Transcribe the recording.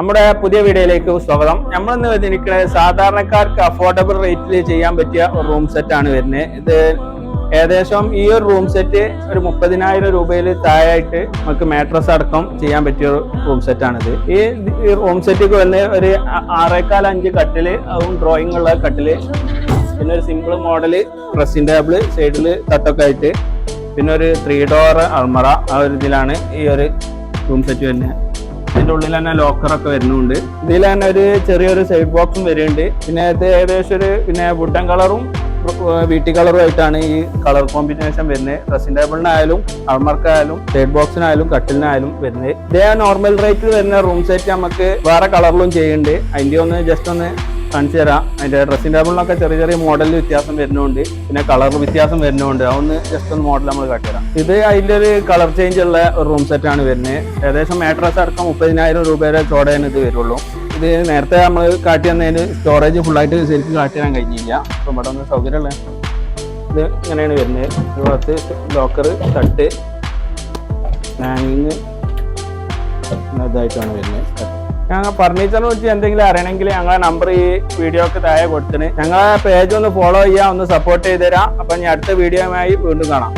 നമ്മുടെ പുതിയ വീഡിയോയിലേക്ക് സ്വാഗതം. നമ്മൾ ഇന്ന് വരുന്നത് സാധാരണക്കാർക്ക് അഫോർഡബിൾ റേറ്റിൽ ചെയ്യാൻ പറ്റിയ ഒരു റൂം സെറ്റ് ആണ് വരുന്നത്. ഇത് ഏകദേശം ഈ ഒരു റൂം സെറ്റ് ഒരു മുപ്പതിനായിരം രൂപയിൽ താഴായിട്ട് നമുക്ക് മാട്രസ് അടക്കം ചെയ്യാൻ പറ്റിയ ഒരു റൂം സെറ്റാണിത് ഈ റൂം സെറ്റിക്ക് വന്ന് ഒരു ആറേക്കാൽ അഞ്ച് കട്ടിൽ അതും ഡ്രോയിങ് ഉള്ള കട്ടിൽ പിന്നെ ഒരു സിമ്പിൾ മോഡൽ ഡ്രസ്സിംഗ് ടേബിൾ സൈഡിൽ തട്ടൊക്കെ ആയിട്ട് പിന്നെ ഒരു ത്രീ ഡോർ അൾമറ ആ ഒരു ഇതിലാണ് ഈ ഒരു റൂം സെറ്റ് വരുന്നത്. ഇതിന്റെ ഉള്ളിൽ തന്നെ ലോക്കറൊക്കെ വരുന്നുണ്ട്. ഇതിൽ തന്നെ ഒരു ചെറിയൊരു സൈഡ് ബോക്സും വരുന്നുണ്ട്. പിന്നെ ഇത് ഏകദേശം ഒരു പിന്നെ വുഡൻ കളറും വീട്ടി കളറും ആയിട്ടാണ് ഈ കളർ കോമ്പിനേഷൻ വരുന്നത്. ഡ്രസ്സിംഗ് ടേബിളിനായാലും അൾമർക്കായാലും സൈഡ് ബോക്സിനായാലും കട്ടിലിനായാലും വരുന്നത്. ഇതേ നോർമൽ റേറ്റിൽ വരുന്ന റൂം സെറ്റ് നമുക്ക് വേറെ കളറിലും ചെയ്യുന്നുണ്ട്. അതിന്റെ ഒന്ന് ജസ്റ്റ് ഒന്ന് കാണിച്ചു തരാം. അതിന്റെ ഡ്രസ്സിംഗ് ടേബിളിനൊക്കെ ചെറിയ ചെറിയ മോഡലിൽ വ്യത്യാസം വരുന്നുണ്ട്. പിന്നെ കളർ വ്യത്യാസം വരുന്നുണ്ട്. അതൊന്ന് ജസ്റ്റ് ഒന്ന് മോഡൽ നമ്മൾ കാട്ടിത്തരാം ഇത് അതിന്റെ ഒരു കളർ ചേഞ്ച് ഉള്ള ഒരു റൂം സെറ്റാണ് വരുന്നത് ഏകദേശം മാട്രസ് അടക്കം മുപ്പതിനായിരം രൂപയുടെ ചോടയാണ് ഇത് വരുള്ളൂ. ഇത് നേരത്തെ നമ്മൾ കാട്ടി തന്നതിന് സ്റ്റോറേജ് ഫുള്ളായിട്ട് ശരിക്കും കാട്ടി തരാൻ കഴിഞ്ഞില്ല. അപ്പം ഇവിടെ ഒന്ന് സൗകര്യമുള്ള ഇത് ഇങ്ങനെയാണ് വരുന്നത് ഇത് ഭാഗത്ത് ലോക്കർ തട്ട് ഹാങ്ങിങ് ഇതായിട്ടാണ് വരുന്നത് ഞങ്ങൾ ഫർണിച്ചറിനെ കുറിച്ച് എന്തെങ്കിലും അറിയണമെങ്കിൽ ഞങ്ങളെ നമ്പർ ഈ വീഡിയോക്ക് താഴെ കൊടുത്തിന്. ഞങ്ങളെ പേജ് ഒന്ന് ഫോളോ ചെയ്യാം ഒന്ന് സപ്പോർട്ട് ചെയ്ത് തരാം അപ്പം ഞാൻ അടുത്ത വീഡിയോയുമായി വീണ്ടും കാണാം.